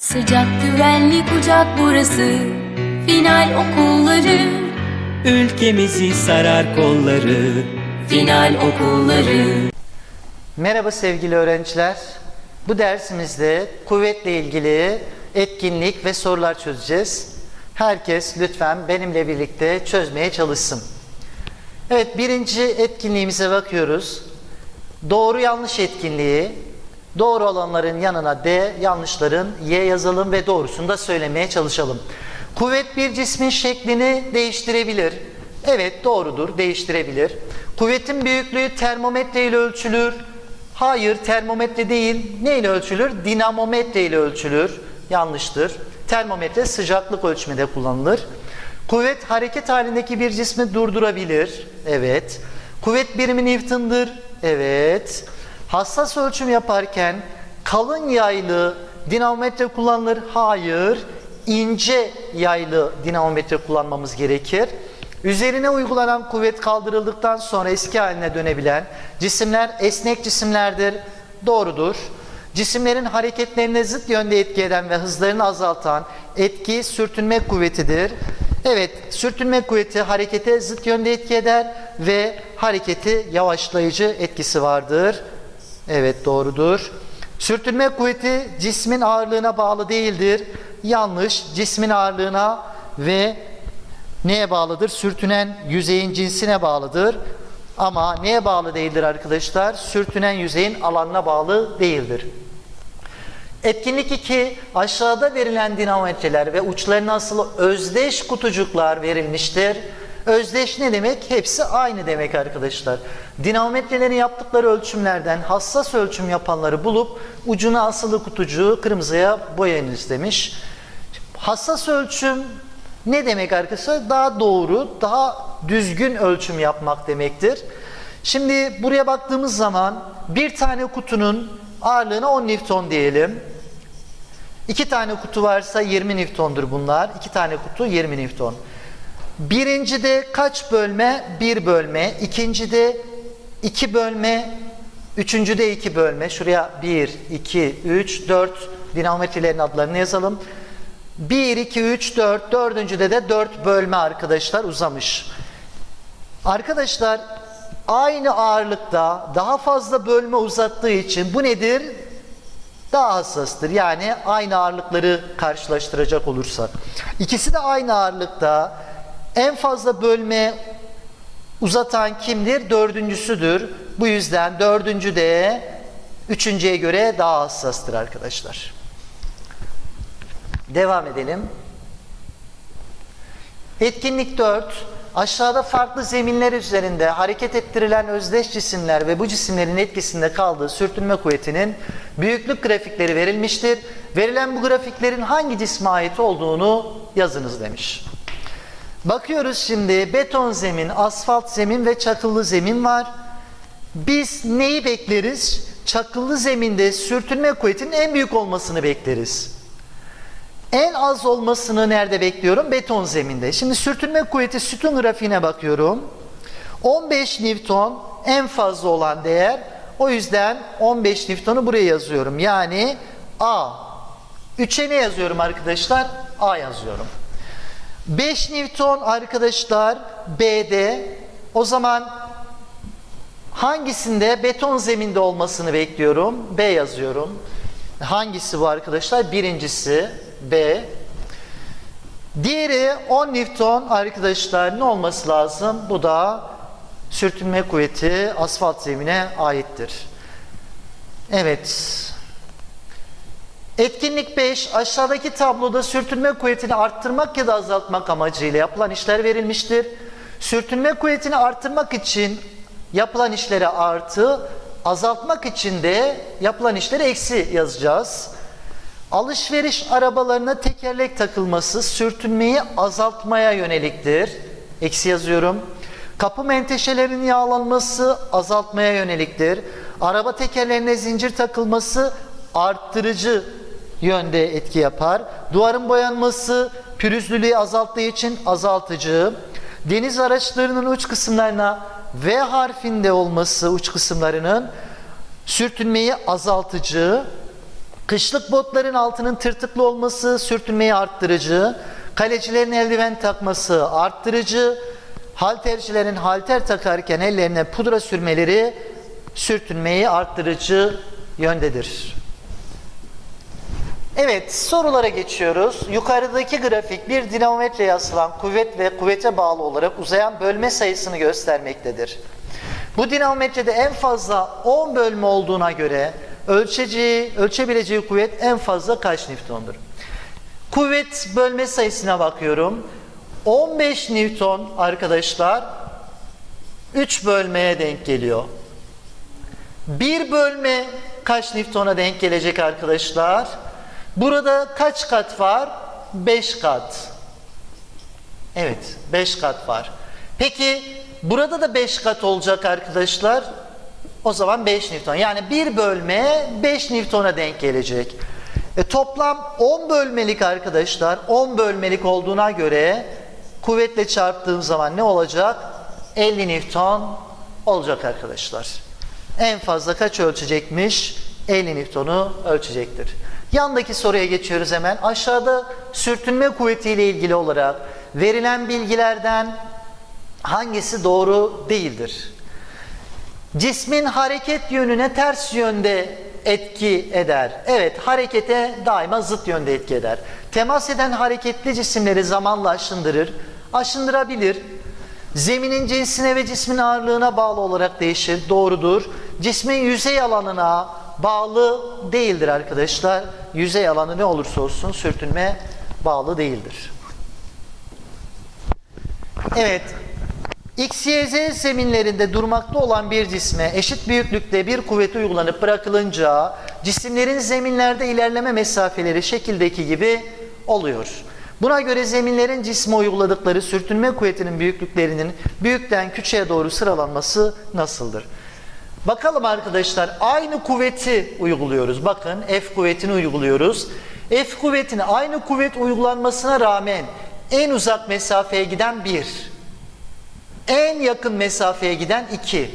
Sıcak güvenli kucak burası Final okulları Ülkemizi sarar kolları Final okulları Merhaba sevgili öğrenciler. Bu dersimizde kuvvetle ilgili etkinlik ve sorular çözeceğiz. Herkes lütfen benimle birlikte çözmeye çalışsın. Evet birinci etkinliğimize bakıyoruz. Doğru yanlış etkinliği. Doğru olanların yanına D, yanlışların Y yazalım ve doğrusunu da söylemeye çalışalım. Kuvvet bir cismin şeklini değiştirebilir. Evet doğrudur değiştirebilir. Kuvvetin büyüklüğü termometre ile ölçülür. Hayır termometre değil. Ne ile ölçülür? Dinamometre ile ölçülür. Yanlıştır. Termometre sıcaklık ölçmede kullanılır. Kuvvet hareket halindeki bir cismi durdurabilir. Evet. Kuvvet birimi Newton'dur. Evet. Hassas ölçüm yaparken kalın yaylı dinamometre kullanılır. Hayır. İnce yaylı dinamometre kullanmamız gerekir. Üzerine uygulanan kuvvet kaldırıldıktan sonra eski haline dönebilen cisimler esnek cisimlerdir. Doğrudur. Cisimlerin hareketlerine zıt yönde etki eden ve hızlarını azaltan etki sürtünme kuvvetidir. Evet, sürtünme kuvveti harekete zıt yönde etki eder ve hareketi yavaşlayıcı etkisi vardır. Evet, doğrudur. Sürtünme kuvveti cismin ağırlığına bağlı değildir. Yanlış, cismin ağırlığına ve neye bağlıdır? Sürtünen yüzeyin cinsine bağlıdır. Ama neye bağlı değildir arkadaşlar? Sürtünen yüzeyin alanına bağlı değildir. Etkinlik 2. Aşağıda verilen dinamometreler ve uçlarına asılı özdeş kutucuklar verilmiştir. Özdeş ne demek? Hepsi aynı demek arkadaşlar. Dinamometrelerin yaptıkları ölçümlerden hassas ölçüm yapanları bulup ucuna asılı kutucuğu kırmızıya boyayınız demiş. Hassas ölçüm ne demek arkadaşlar? Daha doğru, daha düzgün ölçüm yapmak demektir. Şimdi buraya baktığımız zaman bir tane kutunun ağırlığına 10 Newton diyelim. İki tane kutu varsa 20 Newton'dur bunlar. İki tane kutu 20 Newton. Birincide kaç bölme? Bir bölme. İkincide iki bölme. Üçüncüde iki bölme. Şuraya 1, 2, 3, 4 dinamometrelerin adlarını yazalım. 1, 2, 3, 4. Dördüncüde de 4 bölme arkadaşlar uzamış. Arkadaşlar aynı ağırlıkta daha fazla bölme uzattığı için bu nedir? Daha hassastır. Yani aynı ağırlıkları karşılaştıracak olursak. İkisi de aynı ağırlıkta en fazla bölme uzatan kimdir? Dördüncüsüdür. Bu yüzden dördüncü de üçüncüye göre daha hassastır arkadaşlar. Devam edelim. Etkinlik 4. Aşağıda farklı zeminler üzerinde hareket ettirilen özdeş cisimler ve bu cisimlerin etkisinde kaldığı sürtünme kuvvetinin büyüklük grafikleri verilmiştir. Verilen bu grafiklerin hangi cisme ait olduğunu yazınız demiş. Bakıyoruz şimdi beton zemin, asfalt zemin ve çakıllı zemin var. Biz neyi bekleriz? Çakıllı zeminde sürtünme kuvvetinin en büyük olmasını bekleriz. En az olmasını nerede bekliyorum? Beton zeminde. Şimdi sürtünme kuvveti sütun grafiğine bakıyorum. 15 Newton en fazla olan değer. O yüzden 15 Newton'u buraya yazıyorum. Yani A. 3'e ne yazıyorum arkadaşlar? A yazıyorum. 5 Newton arkadaşlar B'de. O zaman hangisinde beton zeminde olmasını bekliyorum? B yazıyorum. Hangisi bu arkadaşlar? Birincisi B. Diğeri 10 Newton arkadaşlar ne olması lazım? Bu da sürtünme kuvveti asfalt zemine aittir. Evet. Etkinlik 5 aşağıdaki tabloda sürtünme kuvvetini arttırmak ya da azaltmak amacıyla yapılan işler verilmiştir. Sürtünme kuvvetini arttırmak için yapılan işlere artı, azaltmak için de yapılan işlere eksi yazacağız. Alışveriş arabalarına tekerlek takılması sürtünmeyi azaltmaya yöneliktir. Eksi yazıyorum. Kapı menteşelerinin yağlanması azaltmaya yöneliktir. Araba tekerlerine zincir takılması arttırıcı yönde etki yapar. Duvarın boyanması pürüzlülüğü azalttığı için azaltıcı. Deniz araçlarının uç kısımlarına V harfinde olması uç kısımlarının sürtünmeyi azaltıcı. Kışlık botların altının tırtıklı olması sürtünmeyi arttırıcı. Kalecilerin eldiven takması arttırıcı. Haltercilerin halter takarken ellerine pudra sürmeleri sürtünmeyi arttırıcı yöndedir. Evet, sorulara geçiyoruz. Yukarıdaki grafik bir dinamometreye asılan kuvvet ve kuvvete bağlı olarak uzayan bölme sayısını göstermektedir. Bu dinamometrede en fazla 10 bölme olduğuna göre ölçeceği, ölçebileceği kuvvet en fazla kaç Newton'dur? Kuvvet bölme sayısına bakıyorum. 15 Newton arkadaşlar 3 bölmeye denk geliyor. Bir bölme kaç Newton'a denk gelecek arkadaşlar? Burada kaç kat var? 5 kat. Evet, 5 kat var. Peki burada da 5 kat olacak arkadaşlar. O zaman 5 Newton. Yani bir bölme 5 Newton'a denk gelecek. E, toplam 10 bölmelik arkadaşlar. 10 bölmelik olduğuna göre kuvvetle çarptığım zaman ne olacak? 50 Newton olacak arkadaşlar. En fazla kaç ölçecekmiş? 50 Newton'u ölçecektir. Yandaki soruya geçiyoruz hemen. Aşağıda sürtünme kuvvetiyle ilgili olarak verilen bilgilerden hangisi doğru değildir? Cismin hareket yönüne ters yönde etki eder. Evet, harekete daima zıt yönde etki eder. Temas eden hareketli cisimleri zamanla aşındırır, aşındırabilir. Zeminin cinsine ve cismin ağırlığına bağlı olarak değişir, doğrudur. Cismin yüzey alanına bağlı değildir arkadaşlar. Yüzey alanı ne olursa olsun sürtünme bağlı değildir. Evet, X, Y, Z zeminlerinde durmakta olan bir cisme eşit büyüklükte bir kuvvet uygulanıp bırakılınca cisimlerin zeminlerde ilerleme mesafeleri şekildeki gibi oluyor. Buna göre zeminlerin cisme uyguladıkları sürtünme kuvvetinin büyüklüklerinin büyükten küçüğe doğru sıralanması nasıldır? Bakalım arkadaşlar aynı kuvveti uyguluyoruz. Bakın F kuvvetini uyguluyoruz. F kuvvetini aynı kuvvet uygulanmasına rağmen en uzak mesafeye giden 1. En yakın mesafeye giden 2.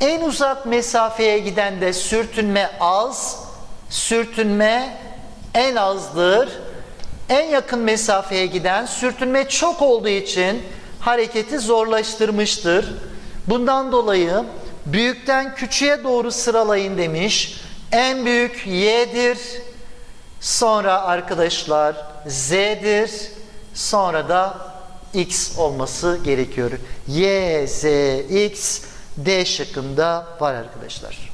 En uzak mesafeye giden de sürtünme az, sürtünme en azdır. En yakın mesafeye giden sürtünme çok olduğu için hareketi zorlaştırmıştır. Bundan dolayı büyükten küçüğe doğru sıralayın demiş. En büyük Y'dir. Sonra arkadaşlar Z'dir. Sonra da X olması gerekiyor. Y, Z, X, D şıkkında var arkadaşlar.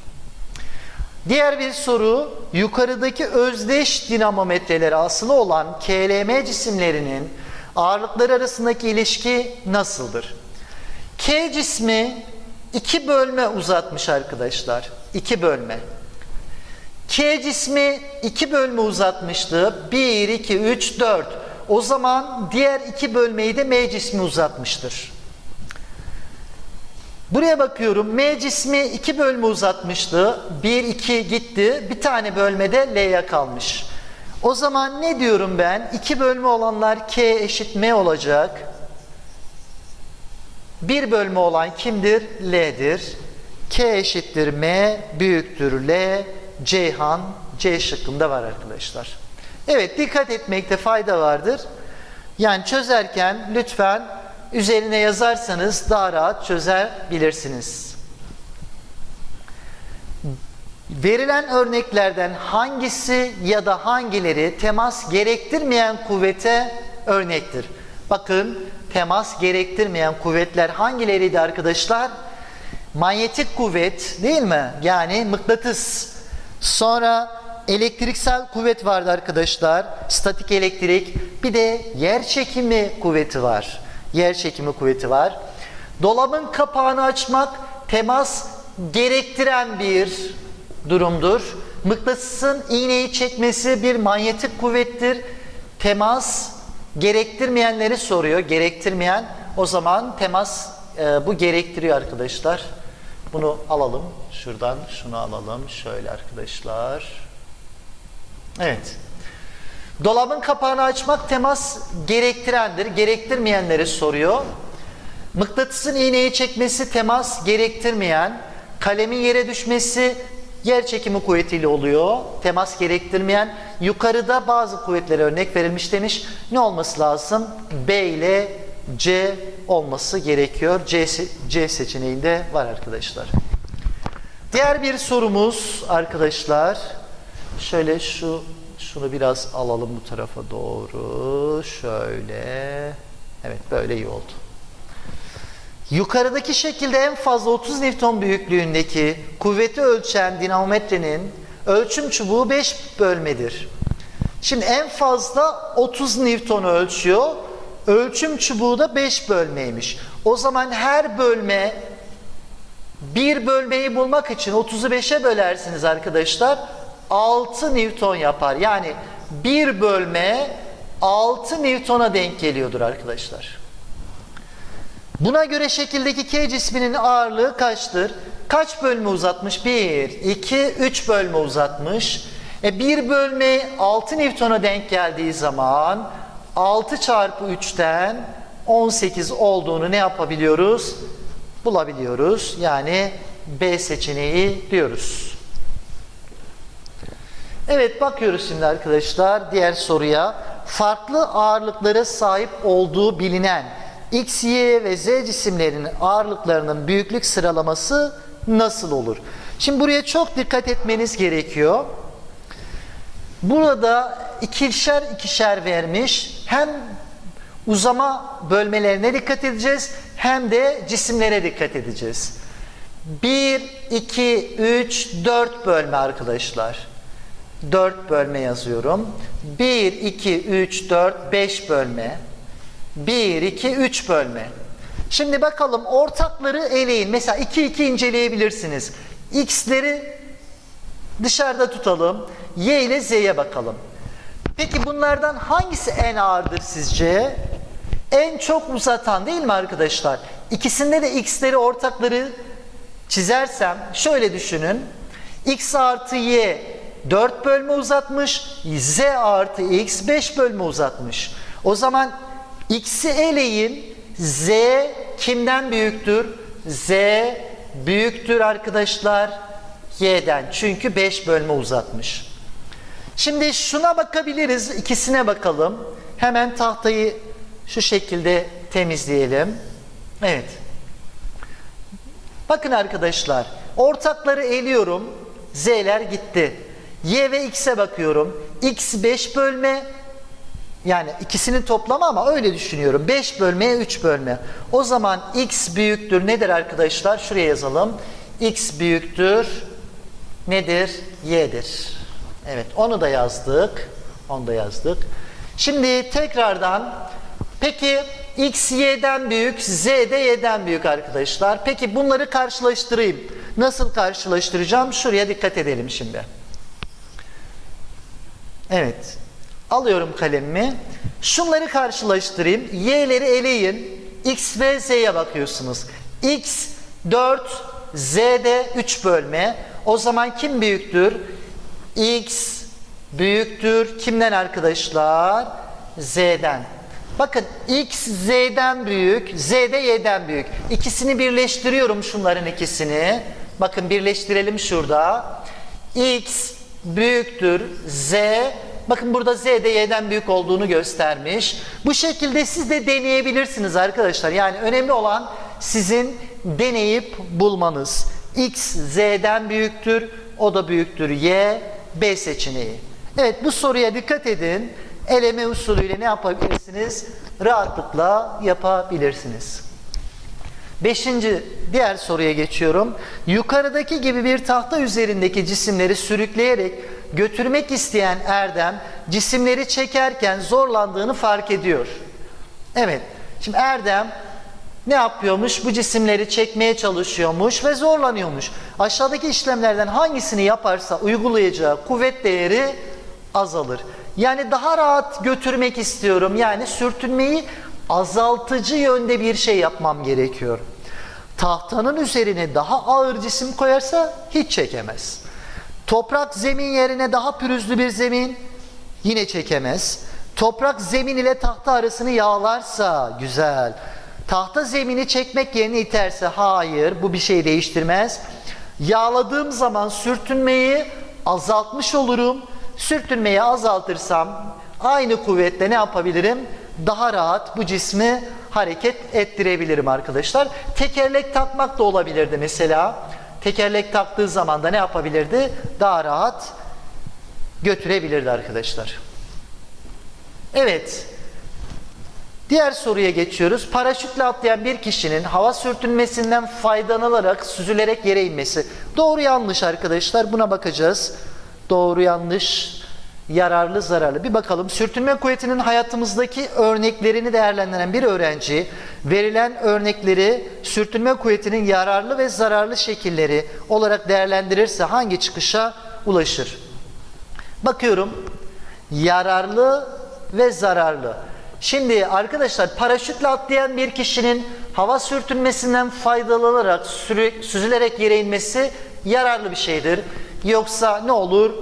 Diğer bir soru, yukarıdaki özdeş dinamometrelere asılı olan KLM cisimlerinin ağırlıkları arasındaki ilişki nasıldır? K cismi iki bölme uzatmış arkadaşlar. İki bölme. K cismi iki bölme uzatmıştı. 1, 2, 3, 4. O zaman diğer iki bölmeyi de M cismi uzatmıştır. Buraya bakıyorum. M cismi iki bölme uzatmıştı. 1, 2 gitti. Bir tane bölmede L'ye kalmış. O zaman ne diyorum ben? İki bölme olanlar K eşit M olacak. Bir bölme olan kimdir? L'dir. K eşittir M büyüktür L. Ceyhan C şıkkında var arkadaşlar. Evet dikkat etmekte fayda vardır. Yani çözerken lütfen üzerine yazarsanız daha rahat çözebilirsiniz. Verilen örneklerden hangisi ya da hangileri temas gerektirmeyen kuvvete örnektir? Bakın temas gerektirmeyen kuvvetler hangileriydi arkadaşlar? Manyetik kuvvet değil mi? Yani mıknatıs. Sonra elektriksel kuvvet vardı arkadaşlar. Statik elektrik. Bir de yer çekimi kuvveti var. Yer çekimi kuvveti var. Dolabın kapağını açmak temas gerektiren bir durumdur. Mıknatısın iğneyi çekmesi bir manyetik kuvvettir. Temas gerektirmeyenleri soruyor. Gerektirmeyen o zaman temas e, bu gerektiriyor arkadaşlar. Bunu alalım. Şuradan şunu alalım. Şöyle arkadaşlar. Evet. Dolabın kapağını açmak temas gerektirendir. Gerektirmeyenleri soruyor. Mıknatısın iğneyi çekmesi temas gerektirmeyen. Kalemin yere düşmesi yer çekimi kuvvetiyle oluyor. Temas gerektirmeyen. Yukarıda bazı kuvvetlere örnek verilmiş demiş. Ne olması lazım? B ile C olması gerekiyor. C, C seçeneğinde var arkadaşlar. Diğer bir sorumuz arkadaşlar. Şöyle şu şunu biraz alalım bu tarafa doğru. Şöyle. Evet böyle iyi oldu. Yukarıdaki şekilde en fazla 30 Newton büyüklüğündeki kuvveti ölçen dinamometrenin ölçüm çubuğu 5 bölmedir. Şimdi en fazla 30 Newton ölçüyor. Ölçüm çubuğu da 5 bölmeymiş. O zaman her bölme bir bölmeyi bulmak için 30'u 5'e bölersiniz arkadaşlar. 6 Newton yapar. Yani bir bölme 6 Newton'a denk geliyordur arkadaşlar. Buna göre şekildeki K cisminin ağırlığı kaçtır? Kaç bölme uzatmış? 1, 2, 3 bölme uzatmış. E bir bölme 6 Newton'a denk geldiği zaman 6 çarpı 3'ten 18 olduğunu ne yapabiliyoruz? Bulabiliyoruz. Yani B seçeneği diyoruz. Evet bakıyoruz şimdi arkadaşlar diğer soruya. Farklı ağırlıklara sahip olduğu bilinen X, Y ve Z cisimlerinin ağırlıklarının büyüklük sıralaması nasıl olur? Şimdi buraya çok dikkat etmeniz gerekiyor. Burada ikişer ikişer vermiş. Hem uzama bölmelerine dikkat edeceğiz hem de cisimlere dikkat edeceğiz. 1, 2, 3, 4 bölme arkadaşlar. 4 bölme yazıyorum. 1, 2, 3, 4, 5 bölme. 1, 2, 3 bölme. Şimdi bakalım ortakları eleyin. Mesela 2, 2 inceleyebilirsiniz. X'leri dışarıda tutalım. Y ile Z'ye bakalım. Peki bunlardan hangisi en ağırdır sizce? En çok uzatan değil mi arkadaşlar? İkisinde de x'leri ortakları çizersem şöyle düşünün. x artı y 4 bölme uzatmış. z artı x 5 bölme uzatmış. O zaman x'i eleyin. z kimden büyüktür? z büyüktür arkadaşlar y'den. Çünkü 5 bölme uzatmış. Şimdi şuna bakabiliriz. ikisine bakalım. Hemen tahtayı şu şekilde temizleyelim. Evet. Bakın arkadaşlar. Ortakları eliyorum. Z'ler gitti. Y ve X'e bakıyorum. X 5 bölme. Yani ikisinin toplamı ama öyle düşünüyorum. 5 bölmeye 3 bölme. O zaman X büyüktür. Nedir arkadaşlar? Şuraya yazalım. X büyüktür. Nedir? Y'dir. Evet onu da yazdık. Onu da yazdık. Şimdi tekrardan peki x y'den büyük, z de y'den büyük arkadaşlar. Peki bunları karşılaştırayım. Nasıl karşılaştıracağım? Şuraya dikkat edelim şimdi. Evet. Alıyorum kalemimi. Şunları karşılaştırayım. Y'leri eleyin. X ve Z'ye bakıyorsunuz. X 4, Z'de 3 bölme. O zaman kim büyüktür? X büyüktür. Kimden arkadaşlar? Z'den. Bakın X Z'den büyük, Z de Y'den büyük. İkisini birleştiriyorum şunların ikisini. Bakın birleştirelim şurada. X büyüktür Z. Bakın burada Z de Y'den büyük olduğunu göstermiş. Bu şekilde siz de deneyebilirsiniz arkadaşlar. Yani önemli olan sizin deneyip bulmanız. X Z'den büyüktür. O da büyüktür Y. B seçeneği. Evet bu soruya dikkat edin. Eleme usulüyle ne yapabilirsiniz? Rahatlıkla yapabilirsiniz. Beşinci diğer soruya geçiyorum. Yukarıdaki gibi bir tahta üzerindeki cisimleri sürükleyerek götürmek isteyen Erdem cisimleri çekerken zorlandığını fark ediyor. Evet. Şimdi Erdem ne yapıyormuş? Bu cisimleri çekmeye çalışıyormuş ve zorlanıyormuş. Aşağıdaki işlemlerden hangisini yaparsa uygulayacağı kuvvet değeri azalır. Yani daha rahat götürmek istiyorum. Yani sürtünmeyi azaltıcı yönde bir şey yapmam gerekiyor. Tahtanın üzerine daha ağır cisim koyarsa hiç çekemez. Toprak zemin yerine daha pürüzlü bir zemin yine çekemez. Toprak zemin ile tahta arasını yağlarsa güzel. Tahta zemini çekmek yerine iterse hayır bu bir şey değiştirmez. Yağladığım zaman sürtünmeyi azaltmış olurum. Sürtünmeyi azaltırsam aynı kuvvetle ne yapabilirim? Daha rahat bu cismi hareket ettirebilirim arkadaşlar. Tekerlek takmak da olabilirdi mesela. Tekerlek taktığı zaman da ne yapabilirdi? Daha rahat götürebilirdi arkadaşlar. Evet. Diğer soruya geçiyoruz. Paraşütle atlayan bir kişinin hava sürtünmesinden faydalanarak süzülerek yere inmesi. Doğru yanlış arkadaşlar. Buna bakacağız. Doğru yanlış, yararlı zararlı. Bir bakalım. Sürtünme kuvvetinin hayatımızdaki örneklerini değerlendiren bir öğrenci verilen örnekleri sürtünme kuvvetinin yararlı ve zararlı şekilleri olarak değerlendirirse hangi çıkışa ulaşır? Bakıyorum. Yararlı ve zararlı. Şimdi arkadaşlar paraşütle atlayan bir kişinin hava sürtünmesinden faydalanarak süzülerek yere inmesi yararlı bir şeydir. Yoksa ne olur?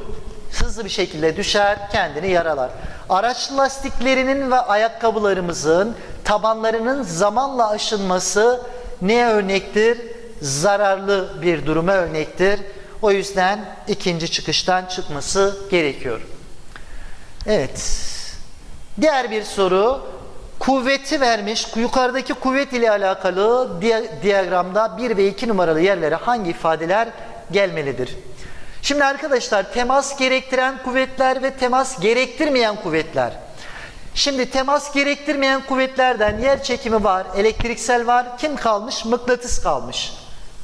Hızlı bir şekilde düşer, kendini yaralar. Araç lastiklerinin ve ayakkabılarımızın tabanlarının zamanla aşınması neye örnektir? Zararlı bir duruma örnektir. O yüzden ikinci çıkıştan çıkması gerekiyor. Evet. Diğer bir soru. Kuvveti vermiş. Yukarıdaki kuvvet ile alakalı diyagramda 1 ve 2 numaralı yerlere hangi ifadeler gelmelidir? Şimdi arkadaşlar temas gerektiren kuvvetler ve temas gerektirmeyen kuvvetler. Şimdi temas gerektirmeyen kuvvetlerden yer çekimi var, elektriksel var. Kim kalmış? Mıknatıs kalmış.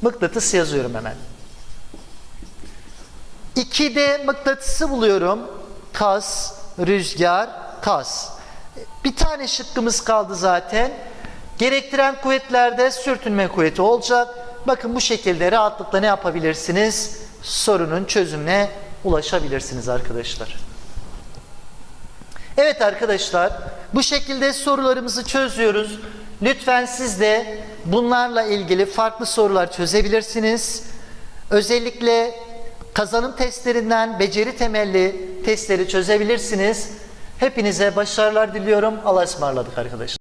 Mıknatıs yazıyorum hemen. 2'de mıknatısı buluyorum. Kas, rüzgar, kas. Bir tane şıkkımız kaldı zaten. Gerektiren kuvvetlerde sürtünme kuvveti olacak. Bakın bu şekilde rahatlıkla ne yapabilirsiniz? Sorunun çözümüne ulaşabilirsiniz arkadaşlar. Evet arkadaşlar, bu şekilde sorularımızı çözüyoruz. Lütfen siz de bunlarla ilgili farklı sorular çözebilirsiniz. Özellikle kazanım testlerinden beceri temelli testleri çözebilirsiniz. Hepinize başarılar diliyorum. Allah'a ısmarladık arkadaşlar.